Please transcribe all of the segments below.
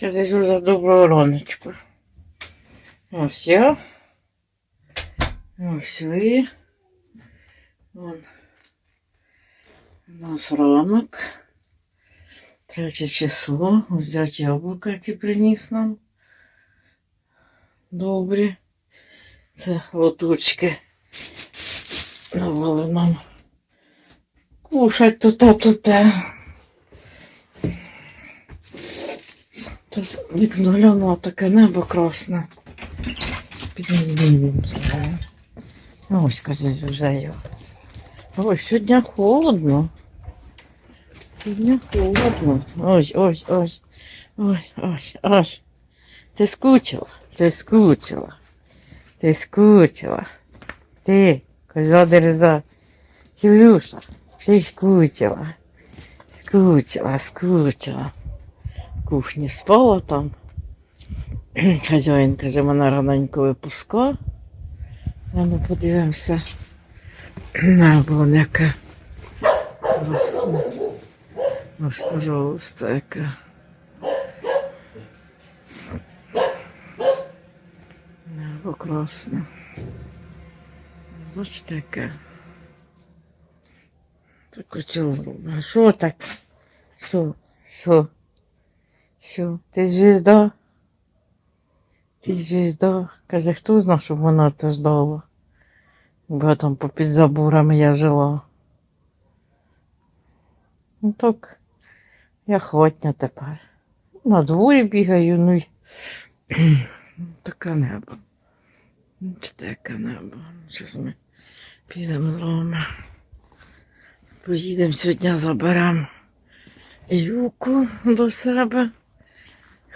Кажу за доброго раночку. Ось я. Ось ви. Вон. У нас ранок. Третє число. Взяти яблука, які приніс нам. Добрі. Це лотучки. Давали нам. Кушать то те, то те. Зараз вікно глянула таке небо красне. Підемо знімемо. Ось казать вже його. Ой, сьогодні холодно. Сьогодні холодно. Ой, ой, ой. Ой, ой, ой. Ти скучила? Ти скучила. Ти скучила. Ти, коза дереза. Юлюша, ти скучила. Скучила, скучила. Кухні спала там. Хазяїн каже, мене раненько випуска. А ну подивимося. Небо яке. Класне. Ось, пожалуйста, яке. Небо красне. Бачите, яке. Це котел. Що так? Що? Що? Що? Ти звізда? Ти звізда? Каже, хто знав, щоб вона це ждала? Бо там попід заборами я жила. Ну так, я хватня тепер. На дворі бігаю, ну й таке небо. Чи таке небо. Зараз ми підемо з вами. Поїдемо сьогодні, заберемо юку до себе.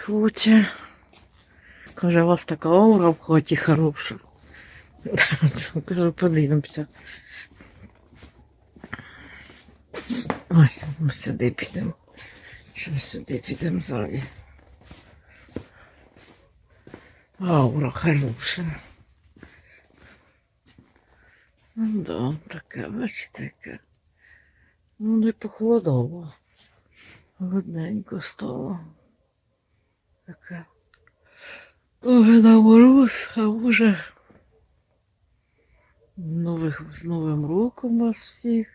Хоче. Каже, у вас така аура в хаті хороша. Кажу, подивимося. Ой, ми сюди підемо. Зараз сюди підемо ззаді. Аура хороша. Ну да, така, бачите, яка. Ну, не похолодало. Холодненько стало. Така. Ой, на мороз, а вже нових, з Новим роком вас всіх.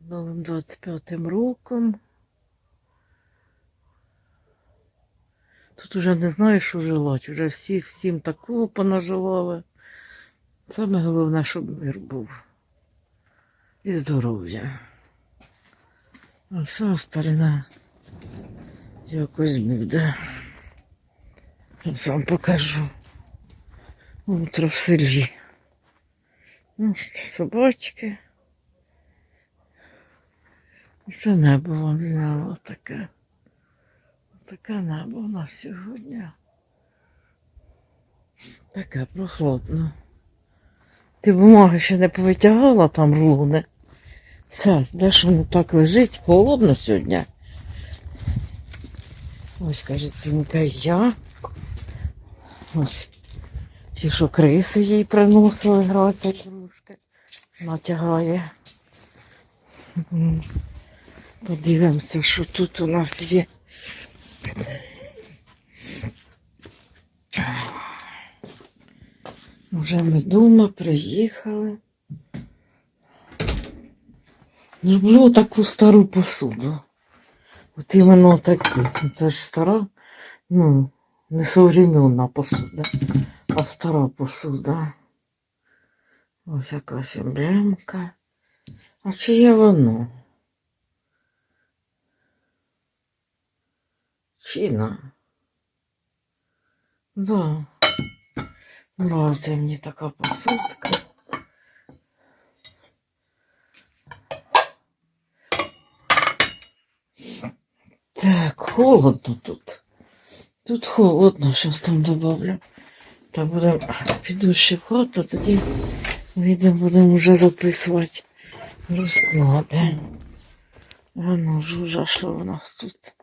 Новим 25-м роком. Тут уже не знаю, що желати. Уже всі всім такого понажелали. Саме головне, щоб мир був. І здоров'я. А все остальне якось буде. Сам покажу. Утро в селі. Ну, що собачки. І це небо вам взяло таке. Таке небо у нас сьогодні. Таке прохладно. Ти бумаги ще не повитягала там рулони. Все, де ж воно так лежить? Холодно сьогодні. Ось, каже, Тімка, я. Ось. Ті, що криси їй приносили, граця трошки. Натягає. Подивимося, що тут у нас є. Вже ми вдома приїхали. Люблю таку стару посуду. От іменно таку. Це ж стара, ну, не современна посуда, а стара посуда. Ось якась емблемка. А чи є воно? Чина. Да. Нравиться мені така посудка. Холодно тут. Тут холодно, щось там добавлю. Так будемо піду ще в хату, тоді відео будемо вже записувати розклади. А ну, жужа, що в нас тут?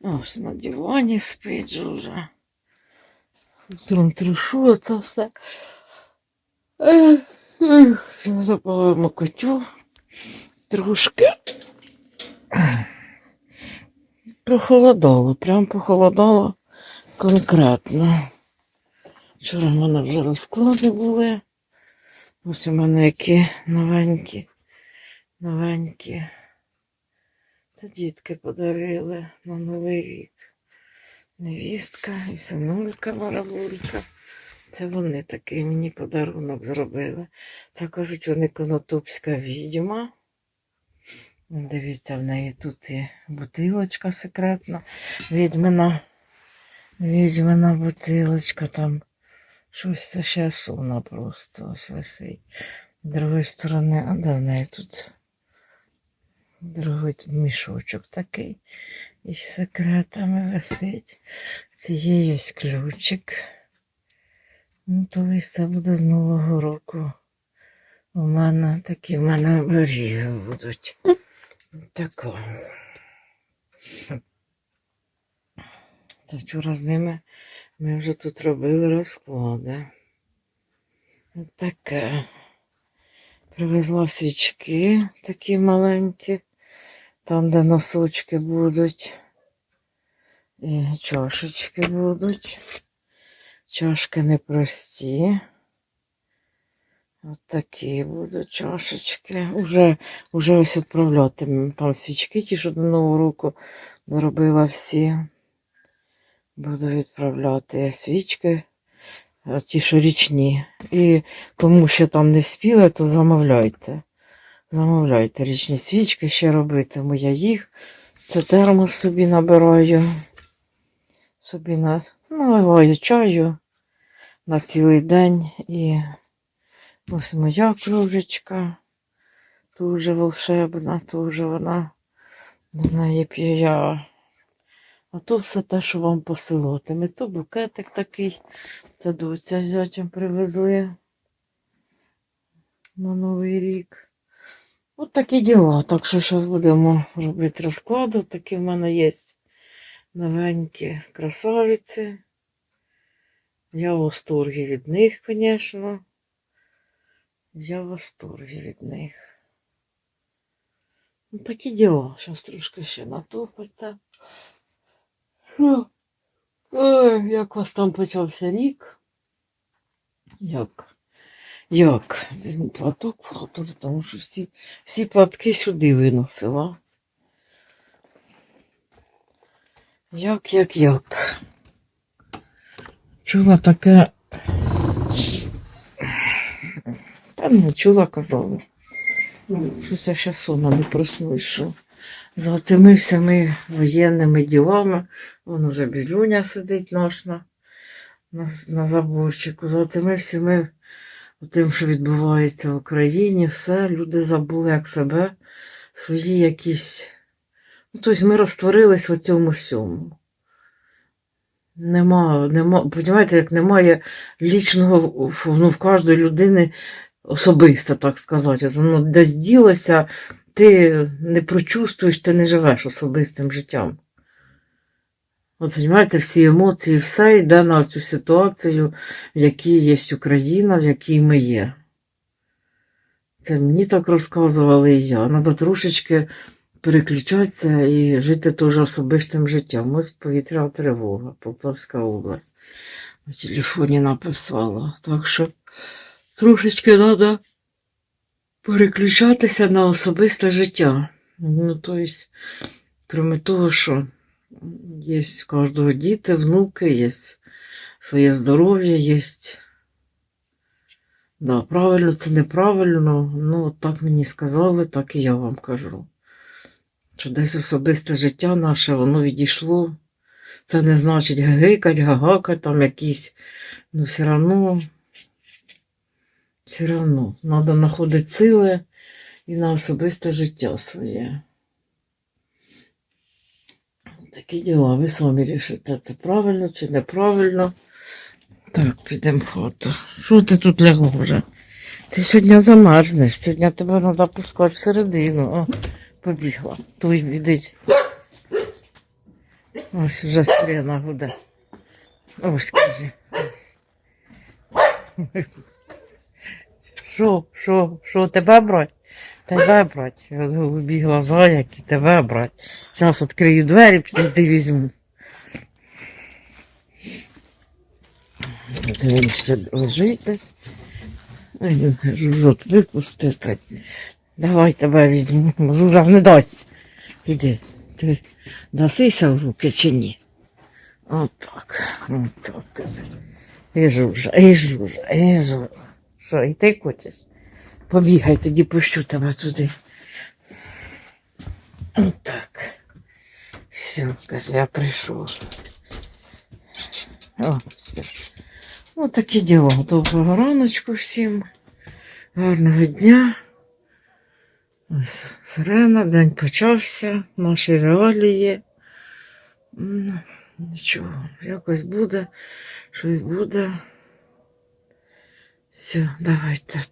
Ось на дивані спить жужа. Утром трушу це все. Запалимо котю трошки. Похолодало, прям похолодало конкретно. Вчора в мене вже розклади були. Ось у мене які новенькі, новенькі. Це дітки подарили на Новий рік. Невістка і синулька Марабулька. Це вони такий мені подарунок зробили. Це кажуть, вони конотопська відьма. Дивіться, в неї тут є бутилочка секретна. Відьмина, відьмина бутилочка там. Щось це ще суна просто ось висить. З другої сторони, а де в неї тут? Другий мішочок такий. І секретами висить. Цієї ось ключик. Ну, то ось це буде з Нового року. У мене такі в мене оберіги будуть. Тако. Це вчора з ними ми вже тут робили розклади. Таке. Привезла свічки такі маленькі, там, де носочки будуть. І чашечки будуть. Чашки непрості. От такі будуть чашечки. Уже, уже ось відправляти. Там свічки ті, що до Нового року зробила всі. Буду відправляти свічки, ті, що річні. І кому ще там не спіли, то замовляйте. Замовляйте річні свічки, ще робитиму я їх. Це термос собі набираю. Собі на, наливаю чаю на цілий день. І ось моя кружечка. Дуже волшебна, дуже вона з неї п'ю я. А то все те, що вам посилатиме. То букетик такий. Це доця з зятям привезли на Новий рік. От такі діла. Так що зараз будемо робити розклад. Такі в мене є новенькі красавиці. Я в восторгі від них, звісно. Я в восторгі від них. Ну, такі діла. Зараз трошки ще натопиться. Ой, як у вас там почався рік? Як? Як? Візьму платок в хату, тому що всі, всі платки сюди виносила. Як, як, як? Чула таке. Та не чула, казала. Щось я ще сонно не проснусь, що за цими всіми воєнними ділами, вон уже білюня сидить наш на, на, на заборчику, за цими всіми тим, що відбувається в Україні, все, люди забули як себе, свої якісь. Ну, тобто ми розтворились в цьому всьому. Нема, нема, понімаєте, як немає лічного ну, в кожної людини особисто, так сказати. Воно десь ділося, ти не прочувствуєш, ти не живеш особистим життям. От, розумієте, всі емоції, все йде на цю ситуацію, в якій є Україна, в якій ми є. Це мені так розказували і я. Треба трошечки переключатися і жити теж особистим життям. Ось повітряна тривога, Полтавська область. На телефоні написала. Так що трошечки треба переключатися на особисте життя. Ну, тобто, крім того, що є в кожного діти, внуки, є своє здоров'я, є. Да, правильно, це неправильно. Ну, так мені сказали, так і я вам кажу. Що десь особисте життя наше, воно відійшло. Це не значить гикать, гагакать, там якісь. Ну, все одно, все одно, треба знаходити сили і на особисте життя своє. Такі діла, ви самі рішите, це правильно чи неправильно. Так, підемо хату. Що ти тут лягла вже? Ти сьогодні замерзнеш, сьогодні тебе треба пускати всередину. О, побігла. Той відить. Ось вже сирена гуде. Ось скажи. Ось. Що, що, що, тебе брать? Тебе брать. Голубі глаза, які тебе брать. Зараз відкрию двері, підійди візьму. Він ще лежить Жужот, випусти. Давай тебе візьму. Жужа не дасть. Іди. Ти дасися в руки чи ні? Отак. Отак. І жужа, і жужа, і жужа. Що, і ти хочеш? Побігай, тоді пущу тебе туди. Отак. Все, каже, я прийшов. О, все. Ось такі діла. Доброго раночку всім. Гарного дня. Сирена, день почався, наші реалії. Нічого, якось буде, щось буде. Все, давайте.